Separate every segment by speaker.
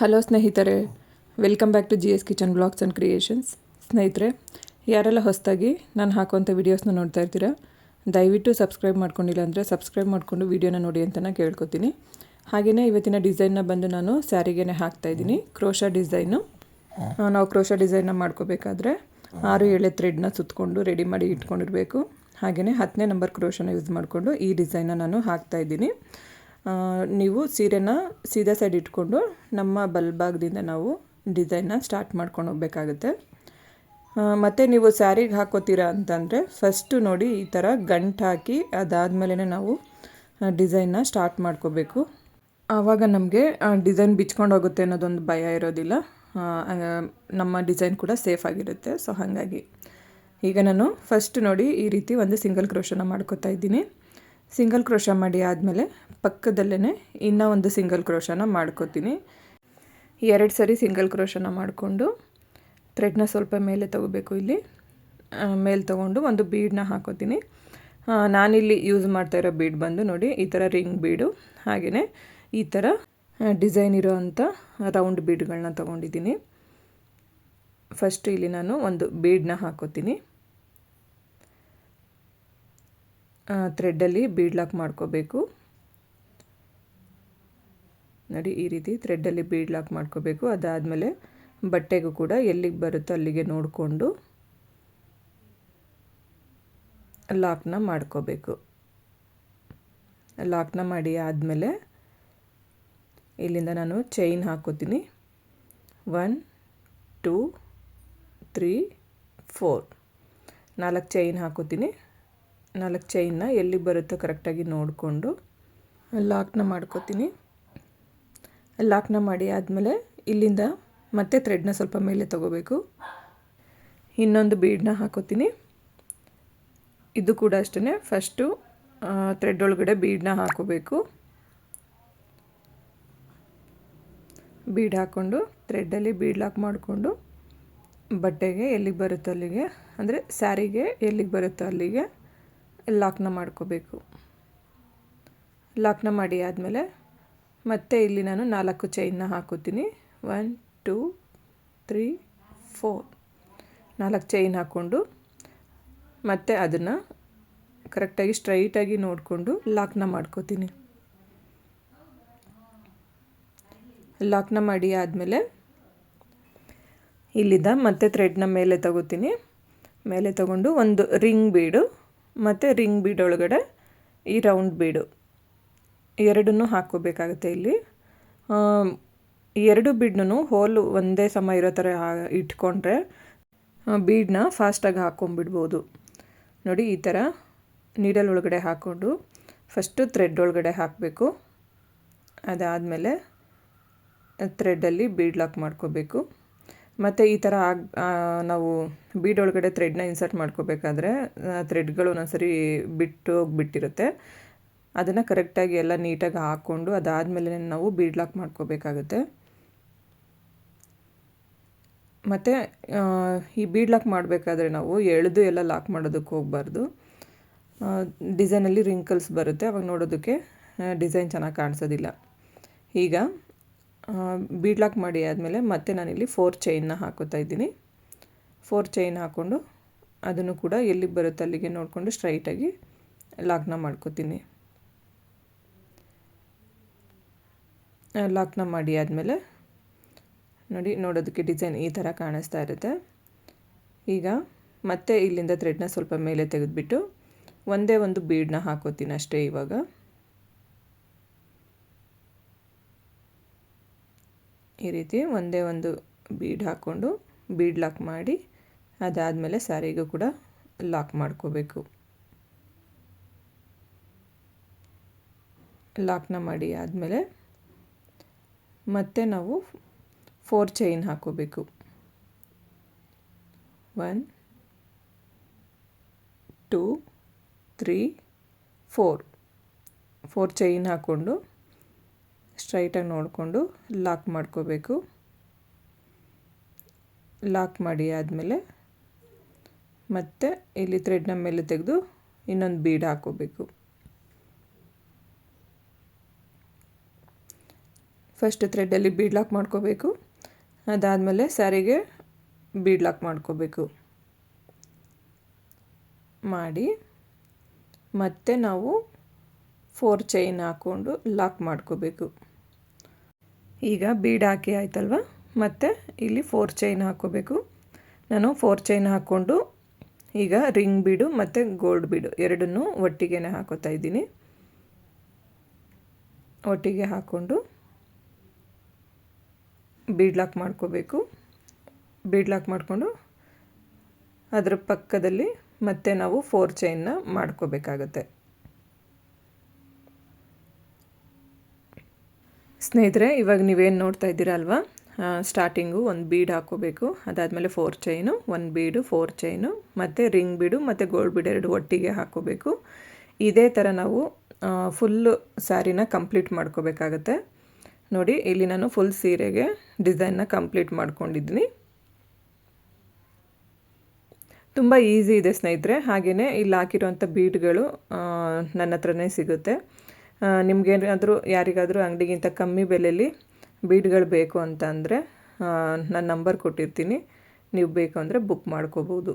Speaker 1: Hello ಸ್ನೇಹಿತರೆ welcome back to G S kitchen blogs and creations. ಸ್ನೇಹಿತರೆ ಯಾರೆಲ್ಲ ಹೊಸದಾಗಿ ನಾನು ಹಾಕುವಂಥ ವೀಡಿಯೋಸ್ನ ನೋಡ್ತಾ ಇರ್ತೀರಾ ದಯವಿಟ್ಟು ಸಬ್ಸ್ಕ್ರೈಬ್ ಮಾಡ್ಕೊಂಡಿಲ್ಲ ಅಂದರೆ ಸಬ್ಸ್ಕ್ರೈಬ್ ಮಾಡಿಕೊಂಡು ವೀಡಿಯೋನ ನೋಡಿ ಅಂತ ನಾನು ಕೇಳ್ಕೊತೀನಿ. ಹಾಗೆಯೇ ಇವತ್ತಿನ ಡಿಸೈನ್ನ ಬಂದು ನಾನು ಸ್ಯಾರಿಗೇ ಹಾಕ್ತಾಯಿದ್ದೀನಿ ಕ್ರೋಷ ಡಿಸೈನು ನಾವು ಕ್ರೋಶ ಡಿಸೈನ್ನ ಮಾಡ್ಕೋಬೇಕಾದ್ರೆ ಆರು ಏಳೆ ಥ್ರೆಡ್ನ ಸುತ್ತಕೊಂಡು ರೆಡಿ ಮಾಡಿ ಇಟ್ಕೊಂಡಿರಬೇಕು. ಹಾಗೆಯೇ ಹತ್ತನೇ ನಂಬರ್ ಕ್ರೋಶನ ಯೂಸ್ ಮಾಡಿಕೊಂಡು ಈ ಡಿಸೈನ್ನ ನಾನು ಹಾಕ್ತಾಯಿದ್ದೀನಿ ನೀವು ಸೀರೆನ ಸೀದಾ ಸೈಡ್ ಇಟ್ಕೊಂಡು ನಮ್ಮ ಬಲ್ಭಾಗದಿಂದ ನಾವು ಡಿಸೈನ್ನ ಸ್ಟಾರ್ಟ್ ಮಾಡ್ಕೊಂಡು ಹೋಗ್ಬೇಕಾಗುತ್ತೆ. ಮತ್ತು ನೀವು ಸ್ಯಾರಿಗೆ ಹಾಕೋತೀರಾ ಅಂತಂದರೆ ಫಸ್ಟು ನೋಡಿ ಈ ಥರ ಗಂಟು ಹಾಕಿ ಅದಾದಮೇಲೆ ನಾವು ಡಿಸೈನ್ನ ಸ್ಟಾರ್ಟ್ ಮಾಡ್ಕೋಬೇಕು. ಆವಾಗ ನಮಗೆ ಡಿಸೈನ್ ಬಿಚ್ಕೊಂಡು ಹೋಗುತ್ತೆ ಅನ್ನೋದೊಂದು ಭಯ ಇರೋದಿಲ್ಲ. ನಮ್ಮ ಡಿಸೈನ್ ಕೂಡ ಸೇಫ್ ಆಗಿರುತ್ತೆ. ಸೊ ಹಾಗಾಗಿ ಈಗ ನಾನು ಫಸ್ಟ್ ನೋಡಿ ಈ ರೀತಿ ಒಂದು ಸಿಂಗಲ್ ಕ್ರೋಶನ ಮಾಡ್ಕೋತಾ ಇದ್ದೀನಿ. ಸಿಂಗಲ್ ಕ್ರೋಶ ಮಾಡಿ ಆದಮೇಲೆ ಪಕ್ಕದಲ್ಲೇ ಇನ್ನೂ ಒಂದು ಸಿಂಗಲ್ ಕ್ರೋಶನ ಮಾಡ್ಕೋತೀನಿ. ಎರಡು ಸರಿ ಸಿಂಗಲ್ ಕ್ರೋಶನ ಮಾಡಿಕೊಂಡು ಥ್ರೆಡ್ನ ಸ್ವಲ್ಪ ಮೇಲೆ ತಗೋಬೇಕು ಇಲ್ಲಿ. ಮೇಲೆ ತೊಗೊಂಡು ಒಂದು ಬೀಡನ್ನ ಹಾಕೋತೀನಿ. ನಾನಿಲ್ಲಿ ಯೂಸ್ ಮಾಡ್ತಾ ಇರೋ ಬೀಡ್ ಬಂದು ನೋಡಿ, ಈ ಥರ ರಿಂಗ್ ಬೀಡು ಹಾಗೆಯೇ ಈ ಥರ ಡಿಸೈನ್ ಇರೋ ಅಂಥ ರೌಂಡ್ ಬೀಡ್ಗಳನ್ನ ತೊಗೊಂಡಿದ್ದೀನಿ. ಫಸ್ಟ್ ಇಲ್ಲಿ ನಾನು ಒಂದು ಬೀಡನ್ನ ಹಾಕೋತೀನಿ. ಥ್ರೆಡ್ಡಲ್ಲಿ ಬೀಡ್ ಲಾಕ್ ಮಾಡ್ಕೋಬೇಕು. ನೋಡಿ ಈ ರೀತಿ ಥ್ರೆಡ್ಡಲ್ಲಿ ಬೀಡ್ ಲಾಕ್ ಮಾಡ್ಕೋಬೇಕು. ಅದಾದಮೇಲೆ ಬಟ್ಟೆಗೂ ಕೂಡ ಎಲ್ಲಿಗೆ ಬರುತ್ತೋ ಅಲ್ಲಿಗೆ ನೋಡಿಕೊಂಡು ಲಾಕ್ನ ಮಾಡ್ಕೋಬೇಕು. ಲಾಕ್ನ ಮಾಡಿ ಆದಮೇಲೆ ಇಲ್ಲಿಂದ ನಾನು ಚೈನ್ ಹಾಕೋತೀನಿ. ಒನ್ ಟೂ ತ್ರೀ ಫೋರ್ ನಾಲ್ಕು ಚೈನ್ ಹಾಕೋತೀನಿ. ನಾಲ್ಕು ಚೈನ್ನ ಎಲ್ಲಿಗೆ ಬರುತ್ತೋ ಕರೆಕ್ಟಾಗಿ ನೋಡಿಕೊಂಡು ಲಾಕ್ನ ಮಾಡ್ಕೋತೀನಿ. ಲಾಕ್ನ ಮಾಡಿ ಆದಮೇಲೆ ಇಲ್ಲಿಂದ ಮತ್ತೆ ಥ್ರೆಡ್ನ ಸ್ವಲ್ಪ ಮೇಲೆ ತಗೋಬೇಕು. ಇನ್ನೊಂದು ಬೀಡನ್ನ ಹಾಕೋತೀನಿ. ಇದು ಕೂಡ ಅಷ್ಟೇ ಫಸ್ಟು ಥ್ರೆಡ್ ಒಳಗಡೆ ಬೀಡನ್ನ ಹಾಕೋಬೇಕು. ಬೀಡ್ ಹಾಕ್ಕೊಂಡು ಥ್ರೆಡ್ಡಲ್ಲಿ ಬೀಡ್ ಲಾಕ್ ಮಾಡಿಕೊಂಡು ಬಟ್ಟೆಗೆ ಎಲ್ಲಿಗೆ ಬರುತ್ತೋ ಅಲ್ಲಿಗೆ, ಅಂದರೆ ಸ್ಯಾರಿಗೆ ಎಲ್ಲಿಗೆ ಬರುತ್ತೋ ಅಲ್ಲಿಗೆ ಲಾಕ್ನ ಮಾಡ್ಕೋಬೇಕು. ಲಾಕ್ನ ಮಾಡಿ ಆದಮೇಲೆ ಮತ್ತೆ ಇಲ್ಲಿ ನಾನು ನಾಲ್ಕು ಚೈನ್ನ ಹಾಕೋತೀನಿ. ಒನ್ ಟೂ ತ್ರೀ ಫೋರ್ ನಾಲ್ಕು ಚೈನ್ ಹಾಕ್ಕೊಂಡು ಮತ್ತು ಅದನ್ನು ಕರೆಕ್ಟಾಗಿ ಸ್ಟ್ರೈಟಾಗಿ ನೋಡಿಕೊಂಡು ಲಾಕ್ನ ಮಾಡ್ಕೋತೀನಿ. ಲಾಕ್ನ ಮಾಡಿ ಆದಮೇಲೆ ಇಲ್ಲಿದ್ದ ಮತ್ತೆ ಥ್ರೆಡ್ನ ಮೇಲೆ ತಗೋತೀನಿ. ಮೇಲೆ ತಗೊಂಡು ಒಂದು ರಿಂಗ್ ಬೀಡು ಮತ್ತು ರಿಂಗ್ ಬೀಡ್ ಒಳಗಡೆ ಈ ರೌಂಡ್ ಬೀಡು ಎರಡನ್ನೂ ಹಾಕ್ಕೋಬೇಕಾಗುತ್ತೆ ಇಲ್ಲಿ. ಎರಡು ಬೀಡ್ನೂ ಹೋಲು ಒಂದೇ ಸಮ ಇರೋ ಥರ ಇಟ್ಕೊಂಡ್ರೆ ಬೀಡನ್ನ ಫಾಸ್ಟಾಗಿ ಹಾಕ್ಕೊಂಬಿಡ್ಬೋದು ನೋಡಿ, ಈ ಥರ ನೀಡಲ್ ಒಳಗಡೆ ಹಾಕ್ಕೊಂಡು, ಫಸ್ಟು ಥ್ರೆಡ್ ಒಳಗಡೆ ಹಾಕಬೇಕು. ಅದಾದಮೇಲೆ ಥ್ರೆಡ್ಡಲ್ಲಿ ಬೀಡ್ ಲಾಕ್ ಮಾಡ್ಕೋಬೇಕು. ಮತ್ತು ಈ ಥರ ಆಗ ನಾವು ಬೀಡ್ ಒಳಗಡೆ ಥ್ರೆಡ್ನ ಇನ್ಸರ್ಟ್ ಮಾಡ್ಕೋಬೇಕಾದ್ರೆ ಥ್ರೆಡ್ಗಳು ಒಂದೊಂದ್ಸರಿ ಬಿಟ್ಟು ಹೋಗ್ಬಿಟ್ಟಿರುತ್ತೆ. ಅದನ್ನು ಕರೆಕ್ಟಾಗಿ ಎಲ್ಲ ನೀಟಾಗಿ ಹಾಕ್ಕೊಂಡು ಅದಾದಮೇಲೆ ನಾವು ಬೀಡ್ಲಾಕ್ ಮಾಡ್ಕೋಬೇಕಾಗುತ್ತೆ. ಮತ್ತು ಈ ಬೀಡ್ಲಾಕ್ ಮಾಡಬೇಕಾದ್ರೆ ನಾವು ಎಳೆದು ಎಲ್ಲ ಲಾಕ್ ಮಾಡೋದಕ್ಕೆ ಹೋಗಬಾರ್ದು. ಡಿಸೈನಲ್ಲಿ ರಿಂಕಲ್ಸ್ ಬರುತ್ತೆ, ಅವಾಗ ನೋಡೋದಕ್ಕೆ ಡಿಸೈನ್ ಚೆನ್ನಾಗಿ ಕಾಣಿಸೋದಿಲ್ಲ. ಈಗ ಬೀಡ್ಲಾಕ್ ಮಾಡಿ ಆದಮೇಲೆ ಮತ್ತೆ ನಾನಿಲ್ಲಿ ಫೋರ್ ಚೈನ್ನ ಹಾಕೋತಾ ಇದ್ದೀನಿ. ಫೋರ್ ಚೈನ್ ಹಾಕ್ಕೊಂಡು ಅದನ್ನು ಕೂಡ ಎಲ್ಲಿಗೆ ಬರುತ್ತೆ ಅಲ್ಲಿಗೆ ನೋಡಿಕೊಂಡು ಸ್ಟ್ರೈಟಾಗಿ ಲಾಕ್ನ ಮಾಡ್ಕೋತೀನಿ. ಲಾಕ್ನ ಮಾಡಿ ಆದಮೇಲೆ ನೋಡಿ, ನೋಡೋದಕ್ಕೆ ಡಿಸೈನ್ ಈ ಥರ ಕಾಣಿಸ್ತಾ ಇರುತ್ತೆ. ಈಗ ಮತ್ತೆ ಇಲ್ಲಿಂದ ಥ್ರೆಡ್ನ ಸ್ವಲ್ಪ ಮೇಲೆ ತೆಗೆದುಬಿಟ್ಟು ಒಂದೇ ಒಂದು ಬೀಡನ್ನ ಹಾಕೋತೀನಿ ಅಷ್ಟೇ ಇವಾಗ. ಈ ರೀತಿ ಒಂದೇ ಒಂದು ಬೀಡ್ ಹಾಕ್ಕೊಂಡು ಬೀಡ್ ಲಾಕ್ ಮಾಡಿ ಅದಾದಮೇಲೆ ಸ್ಯಾರಿಗೂ ಕೂಡ ಲಾಕ್ ಮಾಡ್ಕೋಬೇಕು. ಲಾಕ್ನ ಮಾಡಿ ಆದಮೇಲೆ ಮತ್ತೆ ನಾವು ಫೋರ್ ಚೈನ್ ಹಾಕೋಬೇಕು. One two three four four chain ಹಾಕ್ಕೊಂಡು ಸ್ಟ್ರೈಟಾಗಿ ನೋಡಿಕೊಂಡು ಲಾಕ್ ಮಾಡ್ಕೋಬೇಕು. ಲಾಕ್ ಮಾಡಿ ಆದಮೇಲೆ ಮತ್ತೆ ಇಲ್ಲಿ ಥ್ರೆಡ್ನ ಮೇಲೆ ತೆಗೆದು ಇನ್ನೊಂದು ಬೀಡ್ ಹಾಕೋಬೇಕು. ಫಸ್ಟ್ ಥ್ರೆಡ್ಡಲ್ಲಿ ಬೀಡ್ ಲಾಕ್ ಮಾಡ್ಕೋಬೇಕು. ಅದಾದಮೇಲೆ ಸ್ಯಾರಿಗೆ ಬೀಡ್ ಲಾಕ್ ಮಾಡ್ಕೋಬೇಕು. ಮಾಡಿ ಮತ್ತೆ ನಾವು ಫೋರ್ ಚೈನ್ ಹಾಕ್ಕೊಂಡು ಲಾಕ್ ಮಾಡ್ಕೋಬೇಕು. ಈಗ ಬೀಡ್ ಹಾಕಿ ಆಯ್ತಲ್ವ? ಮತ್ತು ಇಲ್ಲಿ ಫೋರ್ ಚೈನ್ ಹಾಕ್ಕೋಬೇಕು. ನಾನು ಫೋರ್ ಚೈನ್ ಹಾಕ್ಕೊಂಡು ಈಗ ರಿಂಗ್ ಬೀಡು ಮತ್ತು ಗೋಲ್ಡ್ ಬೀಡು ಎರಡನ್ನೂ ಒಟ್ಟಿಗೆ ಹಾಕೋತಾ ಇದ್ದೀನಿ. ಒಟ್ಟಿಗೆ ಹಾಕ್ಕೊಂಡು ಬೀಡ್ ಲಾಕ್ ಮಾಡ್ಕೋಬೇಕು. ಬೀಡ್ ಲಾಕ್ ಮಾಡಿಕೊಂಡು ಅದರ ಪಕ್ಕದಲ್ಲಿ ಮತ್ತೆ ನಾವು ಫೋರ್ ಚೈನ್ನ ಮಾಡ್ಕೋಬೇಕಾಗತ್ತೆ. ಸ್ನೇಹಿತರೆ, ಇವಾಗ ನೀವೇನು ನೋಡ್ತಾ ಇದ್ದೀರಾ ಅಲ್ವಾ? ಸ್ಟಾರ್ಟಿಂಗು ಒಂದು ಬೀಡ್ ಹಾಕ್ಕೋಬೇಕು ಅದಾದಮೇಲೆ ಫೋರ್ ಚೈನು ಒಂದು ಬೀಡು ಫೋರ್ ಚೈನು ಮತ್ತು ರಿಂಗ್ ಬೀಡು ಮತ್ತು ಗೋಲ್ಡ್ ಬೀಡ್ ಎರಡು ಒಟ್ಟಿಗೆ ಹಾಕ್ಕೋಬೇಕು ಇದೇ ಥರ ನಾವು ಫುಲ್ಲು ಸ್ಯಾರಿನ ಕಂಪ್ಲೀಟ್ ಮಾಡ್ಕೋಬೇಕಾಗತ್ತೆ. ನೋಡಿ, ಇಲ್ಲಿ ನಾನು ಫುಲ್ ಸೀರೆಗೆ ಡಿಸೈನ್ನ ಕಂಪ್ಲೀಟ್ ಮಾಡ್ಕೊಂಡಿದ್ದೀನಿ. ತುಂಬ ಈಸಿ ಇದೆ ಸ್ನೇಹಿತರೆ. ಹಾಗೆಯೇ ಇಲ್ಲಿ ಹಾಕಿರುವಂಥ ಬೀಡ್ಗಳು ನನ್ನ ಹತ್ರನೇ ಸಿಗುತ್ತೆ. ನಿಮಗೇನಾದರೂ ಯಾರಿಗಾದರೂ ಅಂಗಡಿಗಿಂತ ಕಮ್ಮಿ ಬೆಲೆಯಲ್ಲಿ ಬೀಡ್ಗಳು ಬೇಕು ಅಂತ ಅಂದರೆ ನಾನು ನಂಬರ್ ಕೊಟ್ಟಿರ್ತೀನಿ. ನೀವು ಬೇಕು ಅಂದರೆ ಬುಕ್ ಮಾಡ್ಕೋಬೋದು.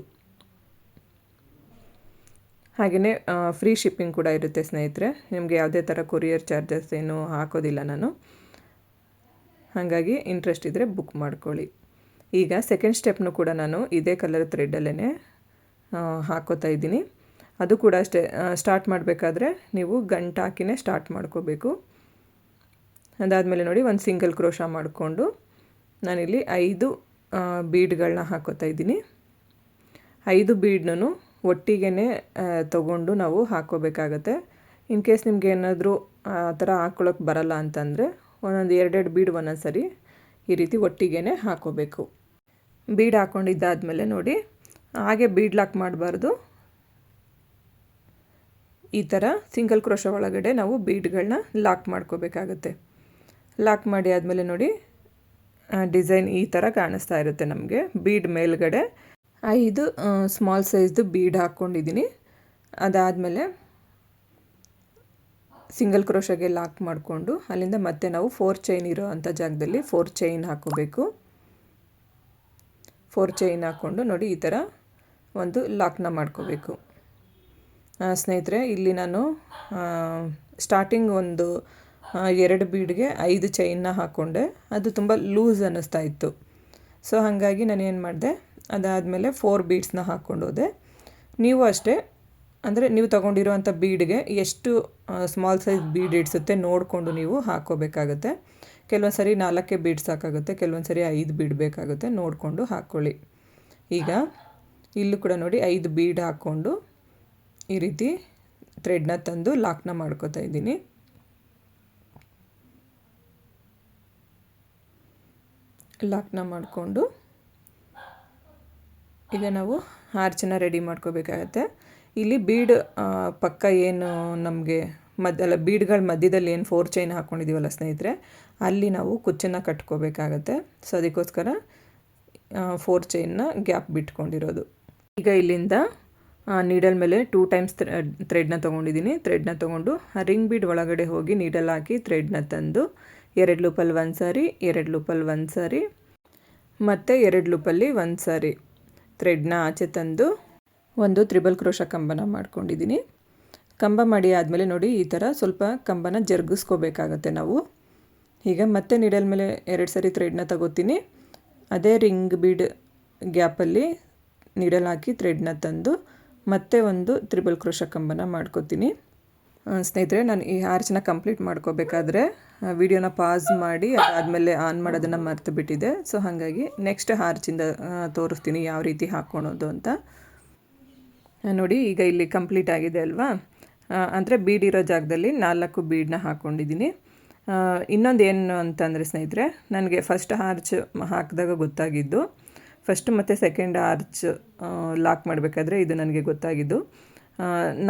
Speaker 1: ಹಾಗೆಯೇ ಫ್ರೀ ಶಿಪ್ಪಿಂಗ್ ಕೂಡ ಇರುತ್ತೆ ಸ್ನೇಹಿತರೆ. ನಿಮಗೆ ಯಾವುದೇ ಥರ ಕೊರಿಯರ್ ಚಾರ್ಜಸ್ ಏನು ಹಾಕೋದಿಲ್ಲ ನಾನು. ಹಾಗಾಗಿ ಇಂಟ್ರೆಸ್ಟ್ ಇದ್ದರೆ ಬುಕ್ ಮಾಡ್ಕೊಳ್ಳಿ. ಈಗ ಸೆಕೆಂಡ್ ಸ್ಟೆಪ್ನು ಕೂಡ ನಾನು ಇದೇ ಕಲರ್ ಥ್ರೆಡ್ಡಲ್ಲೇ ಹಾಕೋತಾ ಇದ್ದೀನಿ. ಅದು ಕೂಡ ಅಷ್ಟೇ ಸ್ಟಾರ್ಟ್ ಮಾಡಬೇಕಾದ್ರೆ ನೀವು ಗಂಟು ಹಾಕಿನೇ ಸ್ಟಾರ್ಟ್ ಮಾಡ್ಕೋಬೇಕು. ಅದಾದಮೇಲೆ ನೋಡಿ ಒಂದು ಸಿಂಗಲ್ ಕ್ರೋಶ ಮಾಡಿಕೊಂಡು ನಾನಿಲ್ಲಿ ಐದು ಬೀಡ್ಗಳನ್ನ ಹಾಕೋತಾ ಇದ್ದೀನಿ. ಐದು ಬೀಡ್ನೂ ಒಟ್ಟಿಗೆ ತಗೊಂಡು ನಾವು ಹಾಕೋಬೇಕಾಗತ್ತೆ. ಇನ್ ಕೇಸ್ ನಿಮಗೆ ಏನಾದರೂ, ಆ ಥರ ಹಾಕ್ಕೊಳಕ್ಕೆ ಬರಲ್ಲ ಅಂತಂದರೆ ಒಂದೊಂದು ಎರಡೆರಡು ಬೀಡ್ ಒಂದೊಂದು ಸರಿ ಈ ರೀತಿ ಒಟ್ಟಿಗೆ ಹಾಕೋಬೇಕು. ಬೀಡ್ ಹಾಕ್ಕೊಂಡಿದ್ದಾದಮೇಲೆ ನೋಡಿ, ಹಾಗೆ ಬೀಡ್ ಲಾಕ್ ಮಾಡಬಾರ್ದು. ಈ ಥರ ಸಿಂಗಲ್ ಕ್ರೋಶ ಒಳಗಡೆ ನಾವು ಬೀಡ್ಗಳನ್ನ ಲಾಕ್ ಮಾಡ್ಕೋಬೇಕಾಗತ್ತೆ. ಲಾಕ್ ಮಾಡಿ ಆದಮೇಲೆ ನೋಡಿ ಡಿಸೈನ್ ಈ ಥರ ಕಾಣಿಸ್ತಾ ಇರುತ್ತೆ ನಮಗೆ. ಬೀಡ್ ಮೇಲ್ಗಡೆ ಐದು ಸ್ಮಾಲ್ ಸೈಜ್ದು ಬೀಡ್ ಹಾಕ್ಕೊಂಡಿದ್ದೀನಿ. ಅದಾದಮೇಲೆ ಸಿಂಗಲ್ ಕ್ರೋಶಗೆ ಲಾಕ್ ಮಾಡಿಕೊಂಡು ಅಲ್ಲಿಂದ ಮತ್ತೆ ನಾವು ಫೋರ್ ಚೈನ್ ಇರೋ ಅಂಥ ಜಾಗದಲ್ಲಿ ಫೋರ್ ಚೈನ್ ಹಾಕೋಬೇಕು. ಫೋರ್ ಚೈನ್ ಹಾಕ್ಕೊಂಡು ನೋಡಿ ಈ ಥರ ಒಂದು ಲಾಕ್ನ ಮಾಡ್ಕೋಬೇಕು. ಸ್ನೇಹಿತರೆ, ಇಲ್ಲಿ ನಾನು ಸ್ಟಾರ್ಟಿಂಗ್ ಒಂದು ಎರಡು ಬೀಡ್ಗೆ ಐದು ಚೈನ್ನ ಹಾಕ್ಕೊಂಡೆ ಅದು ತುಂಬ ಲೂಸ್ ಅನ್ನಿಸ್ತಾ ಇತ್ತು. ಸೊ ಹಾಗಾಗಿ ನಾನು ಏನು ಮಾಡಿದೆ, ಅದಾದಮೇಲೆ ಫೋರ್ ಬೀಡ್ಸ್ನ ಹಾಕ್ಕೊಂಡು ಹೋದೆ ನೀವು ಅಷ್ಟೇ ಅಂದರೆ ನೀವು ತೊಗೊಂಡಿರುವಂಥ ಬೀಡ್ಗೆ ಎಷ್ಟು ಸ್ಮಾಲ್ ಸೈಜ್ ಬೀಡ್ ಇಡ್ಸುತ್ತೆ ನೋಡಿಕೊಂಡು ನೀವು ಹಾಕ್ಕೋಬೇಕಾಗತ್ತೆ. ಕೆಲವೊಂದು ಸರಿ ನಾಲ್ಕೇ ಬೀಡ್ ಸಾಕಾಗುತ್ತೆ ಕೆಲವೊಂದು ಸರಿ ಐದು ಬೀಡ್ ಬೇಕಾಗುತ್ತೆ, ನೋಡಿಕೊಂಡು ಹಾಕ್ಕೊಳ್ಳಿ. ಈಗ ಇಲ್ಲೂ ಕೂಡ ನೋಡಿ ಐದು ಬೀಡ್ ಹಾಕ್ಕೊಂಡು ಈ ರೀತಿ ಥ್ರೆಡ್ನ ತಂದು ಲಾಕ್ನ ಮಾಡ್ಕೋತಾ ಇದ್ದೀನಿ. ಲಾಕ್ನ ಮಾಡಿಕೊಂಡು ಈಗ ನಾವು ಆರ್ಚನ್ನ ರೆಡಿ ಮಾಡ್ಕೋಬೇಕಾಗತ್ತೆ. ಇಲ್ಲಿ ಬೀಡ್ ಪಕ್ಕ ಏನು ನಮಗೆ ಮಧ್ಯ ಬೀಡ್ಗಳ ಮಧ್ಯದಲ್ಲಿ ಏನು ಫೋರ್ ಚೈನ್ ಹಾಕ್ಕೊಂಡಿದ್ದೀವಲ್ಲ ಸ್ನೇಹಿತರೆ, ಅಲ್ಲಿ ನಾವು ಕುಚ್ಚನ್ನು ಕಟ್ಕೋಬೇಕಾಗತ್ತೆ. ಸೊ ಅದಕ್ಕೋಸ್ಕರ ಫೋರ್ ಚೈನ್ನ ಗ್ಯಾಪ್ ಬಿಟ್ಕೊಂಡಿರೋದು. ಈಗ ಇಲ್ಲಿಂದ ನೀಡಲ್ ಮೇಲೆ ಟೂ ಟೈಮ್ಸ್ ಥ್ರೆಡ್ನ ತೊಗೊಂಡಿದ್ದೀನಿ ಥ್ರೆಡ್ನ ತೊಗೊಂಡು ರಿಂಗ್ ಬೀಡ್ ಒಳಗಡೆ ಹೋಗಿ ನೀಡಲ್ ಹಾಕಿ ಥ್ರೆಡ್ನ ತಂದು, ಎರಡು ಲೂಪಲ್ಲಿ ಒಂದು ಸಾರಿ, ಎರಡು ಲೂಪಲ್ಲಿ ಒಂದು ಸಾರಿ, ಮತ್ತು ಎರಡು ಲೂಪಲ್ಲಿ ಒಂದು ಸಾರಿ ಥ್ರೆಡ್ನ ಆಚೆ ತಂದು ಒಂದು ತ್ರಿಬಲ್ ಕ್ರೋಶ ಕಂಬನ ಮಾಡ್ಕೊಂಡಿದ್ದೀನಿ. ಕಂಬ ಮಾಡಿ ಆದಮೇಲೆ ನೋಡಿ, ಈ ಥರ ಸ್ವಲ್ಪ ಕಂಬನ ಜರುಗಿಸ್ಕೋಬೇಕಾಗತ್ತೆ ನಾವು. ಈಗ ಮತ್ತೆ ನೀಡಲ್ ಮೇಲೆ ಎರಡು ಸರಿ ಥ್ರೆಡ್ನ ತಗೋತೀನಿ. ಅದೇ ರಿಂಗ್ ಬೀಡ್ ಗ್ಯಾಪಲ್ಲಿ ನೀಡಲ್ ಹಾಕಿ ಥ್ರೆಡ್ನ ತಂದು ಮತ್ತೆ ಒಂದು ತ್ರಿಬಲ್ ಕ್ರೋಶ ಕಂಬನ ಮಾಡ್ಕೋತೀನಿ. ಸ್ನೇಹಿತರೆ, ನಾನು ಈ ಆರ್ಚನ್ನ ಕಂಪ್ಲೀಟ್ ಮಾಡ್ಕೋಬೇಕಾದ್ರೆ ವಿಡಿಯೋನ ಪಾಸ್ ಮಾಡಿ, ಅದಾದಮೇಲೆ ಆನ್ ಮಾಡೋದನ್ನು ಮರ್ತು ಬಿಟ್ಟಿದೆ ಸೊ ಹಾಗಾಗಿ ನೆಕ್ಸ್ಟ್ ಹಾರ್ಚಿಂದ ತೋರಿಸ್ತೀನಿ ಯಾವ ರೀತಿ ಹಾಕ್ಕೊಳೋದು ಅಂತ. ನೋಡಿ, ಈಗ ಇಲ್ಲಿ ಕಂಪ್ಲೀಟ್ ಆಗಿದೆ ಅಲ್ವಾ? ಅಂದರೆ ಬೀಡಿರೋ ಜಾಗದಲ್ಲಿ ನಾಲ್ಕು ಬೀಡನ್ನ ಹಾಕ್ಕೊಂಡಿದ್ದೀನಿ ಇನ್ನೊಂದು ಏನು ಅಂತಂದರೆ ಸ್ನೇಹಿತರೆ, ನನಗೆ ಫಸ್ಟ್ ಆರ್ಚ್ ಹಾಕಿದಾಗ ಗೊತ್ತಾಗಿದ್ದು, ಫಸ್ಟ್ ಮತ್ತು ಸೆಕೆಂಡ್ ಆರ್ಚ್ ಲಾಕ್ ಮಾಡಬೇಕಾದ್ರೆ ಇದು ನನಗೆ ಗೊತ್ತಾಗಿದ್ದು.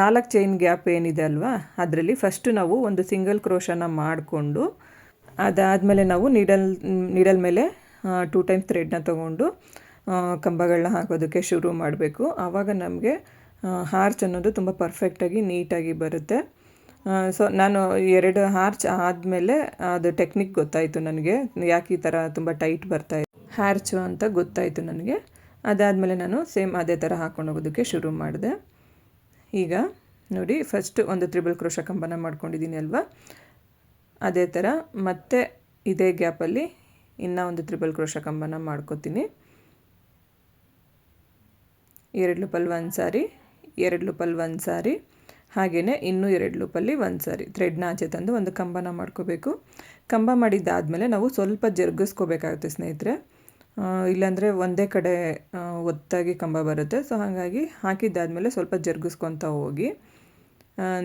Speaker 1: ನಾಲ್ಕು ಚೈನ್ ಗ್ಯಾಪ್ ಏನಿದೆ ಅಲ್ವಾ? ಅದರಲ್ಲಿ ಫಸ್ಟು ನಾವು ಒಂದು ಸಿಂಗಲ್ ಕ್ರೋಶನ ಮಾಡಿಕೊಂಡು, ಅದಾದಮೇಲೆ ನಾವು ನೀಡಲ್ ನೀಡಲ್ ಮೇಲೆ ಟೂ ಟೈಮ್ ಥ್ರೆಡ್ನ ತೊಗೊಂಡು ಕಂಬಗಳನ್ನ ಹಾಕೋದಕ್ಕೆ ಶುರು ಮಾಡಬೇಕು. ಆವಾಗ ನಮಗೆ ಹಾರ್ಚ್ ಅನ್ನೋದು ತುಂಬ ಪರ್ಫೆಕ್ಟಾಗಿ ನೀಟಾಗಿ ಬರುತ್ತೆ. ಸೊ ನಾನು ಎರಡು ಹಾರ್ಚ್ ಆದಮೇಲೆ ಅದು ಟೆಕ್ನಿಕ್ ಗೊತ್ತಾಯಿತು ನನಗೆ. ಯಾಕೆ ಈ ಥರ ತುಂಬ ಟೈಟ್ ಬರ್ತಾ ಹ್ಯಾರ್ಚು ಅಂತ ಗೊತ್ತಾಯಿತು ನನಗೆ. ಅದಾದಮೇಲೆ ನಾನು ಸೇಮ್ ಅದೇ ಥರ ಹಾಕ್ಕೊಂಡು ಹೋಗೋದಕ್ಕೆ ಶುರು ಮಾಡಿದೆ. ಈಗ ನೋಡಿ ಫಸ್ಟ್ ಒಂದು ತ್ರಿಬಲ್ ಕ್ರೋಶ ಕಂಬನ ಮಾಡ್ಕೊಂಡಿದ್ದೀನಿ ಅಲ್ವಾ? ಅದೇ ಥರ ಮತ್ತೆ ಇದೇ ಗ್ಯಾಪಲ್ಲಿ ಇನ್ನೂ ಒಂದು ತ್ರಿಬಲ್ ಕ್ರೋಶ ಕಂಬನ ಮಾಡ್ಕೋತೀನಿ. ಎರಡು ಲೂಪಲ್ಲಿ ಒಂದು ಸಾರಿ, ಎರಡು ಲೂಪಲ್ಲಿ ಒಂದು ಸಾರಿ ಹಾಗೆಯೇ ಇನ್ನೂ ಎರಡು ಲೂಪಲ್ಲಿ ಒಂದು ಸಾರಿ. ಥ್ರೆಡ್ನ ಆಚೆ ತಂದು ಒಂದು ಕಂಬನ ಮಾಡ್ಕೋಬೇಕು. ಕಂಬ ಮಾಡಿದ್ದಾದಮೇಲೆ ನಾವು ಸ್ವಲ್ಪ ಜರುಗಿಸ್ಕೋಬೇಕಾಗುತ್ತೆ ಸ್ನೇಹಿತರೆ. ಇಲ್ಲಾಂದರೆ ಒಂದೇ ಕಡೆ ಒತ್ತಾಗಿ ಕಂಬ ಬರುತ್ತೆ. ಸೊ ಹಾಗಾಗಿ ಹಾಕಿದ್ದಾದಮೇಲೆ ಸ್ವಲ್ಪ ಜರುಗಿಸ್ಕೊತ ಹೋಗಿ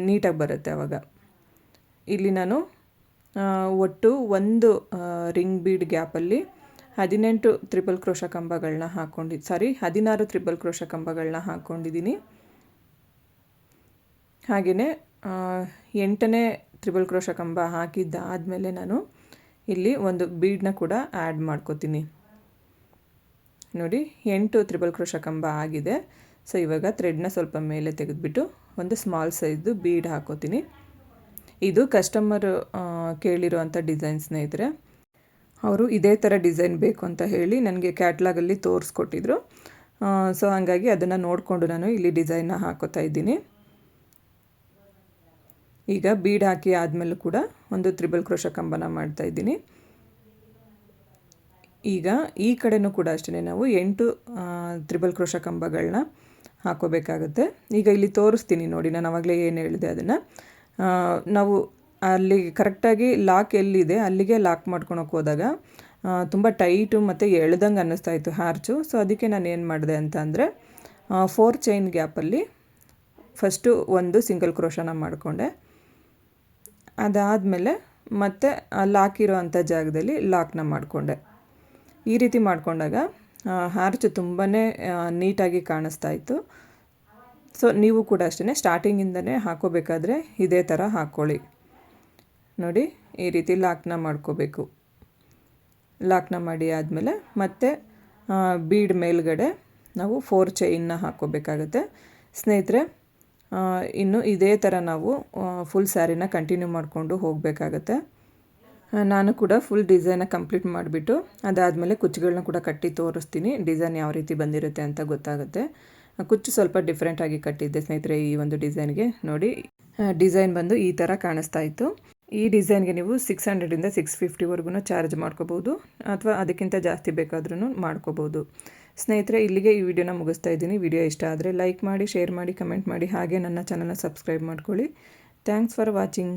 Speaker 1: ನೀಟಾಗಿ ಬರುತ್ತೆ ಆವಾಗ ಇಲ್ಲಿ ನಾನು ಒಟ್ಟು ಒಂದು ರಿಂಗ್ ಬೀಡ್ ಗ್ಯಾಪಲ್ಲಿ ಹದಿನೆಂಟು ತ್ರಿಬಲ್ ಕ್ರೋಶ ಕಂಬಗಳನ್ನ ಹಾಕ್ಕೊಂಡಿದ್ದು ಸಾರಿ, ಹದಿನಾರು ತ್ರಿಬಲ್ ಕ್ರೋಶ ಕಂಬಗಳನ್ನ ಹಾಕ್ಕೊಂಡಿದ್ದೀನಿ ಹಾಗೆಯೇ ಎಂಟನೇ ತ್ರಿಬಲ್ ಕ್ರೋಶ ಕಂಬ ಹಾಕಿದ್ದಾದಮೇಲೆ ನಾನು ಇಲ್ಲಿ ಒಂದು ಬೀಡನ್ನ ಕೂಡ ಆ್ಯಡ್ ಮಾಡ್ಕೋತೀನಿ. ನೋಡಿ, ಎಂಟು ತ್ರಿಬಲ್ ಕ್ರೋಶ ಕಂಬ ಆಗಿದೆ. ಸೊ, ಇವಾಗ ಥ್ರೆಡ್ನ ಸ್ವಲ್ಪ ಮೇಲೆ ತೆಗೆದುಬಿಟ್ಟು ಒಂದು ಸ್ಮಾಲ್ ಸೈಜ್ದು ಬೀಡ್ ಹಾಕೋತೀನಿ. ಇದು ಕಸ್ಟಮರ್ ಕೇಳಿರುವಂಥ ಡಿಸೈನ್ ಸ್ನೇಹಿತರೆ ಅವರು ಇದೇ ಥರ ಡಿಸೈನ್ ಬೇಕು ಅಂತ ಹೇಳಿ ನನಗೆ ಕ್ಯಾಟ್ಲಾಗಲ್ಲಿ ತೋರಿಸ್ಕೊಟ್ಟಿದ್ರು. ಸೊ ಹಾಗಾಗಿ ಅದನ್ನು ನೋಡಿಕೊಂಡು ನಾನು ಇಲ್ಲಿ ಡಿಸೈನ್ನ ಹಾಕೋತಾ ಇದ್ದೀನಿ. ಈಗ ಬೀಡ್ ಹಾಕಿ ಆದಮೇಲೂ ಕೂಡ ಒಂದು ತ್ರಿಬಲ್ ಕ್ರೋಶ ಕಂಬನ ಮಾಡ್ತಾ ಇದ್ದೀನಿ. ಈಗ ಈ ಕಡೆನೂ ಕೂಡ ಅಷ್ಟೇ ನಾವು ಎಂಟು ತ್ರಿಬಲ್ ಕ್ರೋಶ ಕಂಬಗಳನ್ನ ಹಾಕೋಬೇಕಾಗುತ್ತೆ. ಈಗ ಇಲ್ಲಿ ತೋರಿಸ್ತೀನಿ ನೋಡಿ, ನಾನು ಆವಾಗಲೇ ಏನು ಹೇಳಿದೆ ಅದನ್ನು. ನಾವು ಅಲ್ಲಿ ಕರೆಕ್ಟಾಗಿ ಲಾಕ್ ಎಲ್ಲಿದೆ, ಅಲ್ಲಿಗೆ ಲಾಕ್ ಮಾಡ್ಕೊಳಕ್ಕೆ ಹೋದಾಗ ತುಂಬ ಟೈಟು ಮತ್ತು ಎಳ್ದಂಗೆ ಅನ್ನಿಸ್ತಾ ಇತ್ತು ಹ್ಯಾರ್ಚು. ಸೊ ಅದಕ್ಕೆ ನಾನು ಏನು ಮಾಡಿದೆ ಅಂತ ಅಂದರೆ ಫೋರ್ ಚೈನ್ ಗ್ಯಾಪಲ್ಲಿ ಫಸ್ಟು ಒಂದು ಸಿಂಗಲ್ ಕ್ರೋಶನ ಮಾಡಿಕೊಂಡೆ. ಅದಾದಮೇಲೆ ಮತ್ತೆ ಲಾಕ್ ಇರೋ ಅಂಥ ಜಾಗದಲ್ಲಿ ಲಾಕ್ನ ಮಾಡಿಕೊಂಡೆ. ಈ ರೀತಿ ಮಾಡಿಕೊಂಡಾಗ ಹಾರ್ಚು ತುಂಬಾ ನೀಟಾಗಿ ಕಾಣಿಸ್ತಾ ಇತ್ತು. ಸೊ ನೀವು ಕೂಡ ಅಷ್ಟೇ ಸ್ಟಾರ್ಟಿಂಗಿಂದನೇ ಹಾಕೋಬೇಕಾದ್ರೆ ಇದೇ ಥರ ಹಾಕ್ಕೊಳ್ಳಿ ನೋಡಿ ಈ ರೀತಿ ಲಾಕ್ನ ಮಾಡ್ಕೋಬೇಕು. ಲಾಕ್ನ ಮಾಡಿ ಆದಮೇಲೆ ಮತ್ತೆ ಬೀಡ್ ಮೇಲ್ಗಡೆ ನಾವು ಫೋರ್ ಚೈನ್ನ ಹಾಕೋಬೇಕಾಗತ್ತೆ ಸ್ನೇಹಿತರೆ ಇನ್ನು ಇದೇ ಥರ ನಾವು ಫುಲ್ ಸ್ಯಾರಿನ ಕಂಟಿನ್ಯೂ ಮಾಡಿಕೊಂಡು ಹೋಗಬೇಕಾಗತ್ತೆ. ನಾನು ಕೂಡ ಫುಲ್ ಡಿಸೈನ ಕಂಪ್ಲೀಟ್ ಮಾಡಿಬಿಟ್ಟು, ಅದಾದಮೇಲೆ ಕುಚ್ಚುಗಳನ್ನ ಕೂಡ ಕಟ್ಟಿ ತೋರಿಸ್ತೀನಿ ಡಿಸೈನ್ ಯಾವ ರೀತಿ ಬಂದಿರುತ್ತೆ ಅಂತ ಗೊತ್ತಾಗುತ್ತೆ. ಕುಚ್ಚು ಸ್ವಲ್ಪ ಡಿಫ್ರೆಂಟಾಗಿ ಕಟ್ಟಿದ್ದೆ ಸ್ನೇಹಿತರೆ ಈ ಒಂದು ಡಿಸೈನ್ಗೆ ನೋಡಿ ಡಿಸೈನ್ ಬಂದು ಈ ಥರ ಕಾಣಿಸ್ತಾ ಇತ್ತು. ಈ ಡಿಸೈನ್ಗೆ ನೀವು ಸಿಕ್ಸ್ ಹಂಡ್ರೆಡಿಂದ ಸಿಕ್ಸ್ ಫಿಫ್ಟಿವರೆಗೂ ಚಾರ್ಜ್ ಮಾಡ್ಕೋಬೋದು ಅಥವಾ ಅದಕ್ಕಿಂತ ಜಾಸ್ತಿ ಬೇಕಾದ್ರೂ ಮಾಡ್ಕೋಬೋದು. ಸ್ನೇಹಿತರೆ, ಇಲ್ಲಿಗೆ ಈ ವಿಡಿಯೋನ ಮುಗಿಸ್ತಾ ಇದ್ದೀನಿ. ವಿಡಿಯೋ ಇಷ್ಟ ಆದರೆ ಲೈಕ್ ಮಾಡಿ ಶೇರ್ ಮಾಡಿ ಕಮೆಂಟ್ ಮಾಡಿ, ಹಾಗೆ ನನ್ನ ಚಾನಲ್ನ ಸಬ್ಸ್ಕ್ರೈಬ್ ಮಾಡ್ಕೊಳ್ಳಿ. Thanks for watching